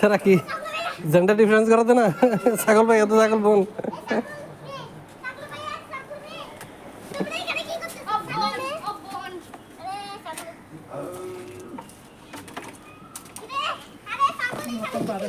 তারা কি? Gender difference করাতে না? ছাগল ভাই এত ছাগল বোন। আরে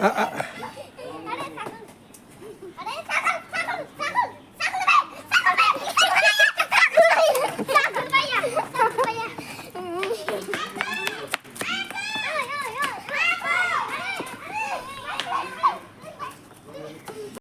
Ah, ah.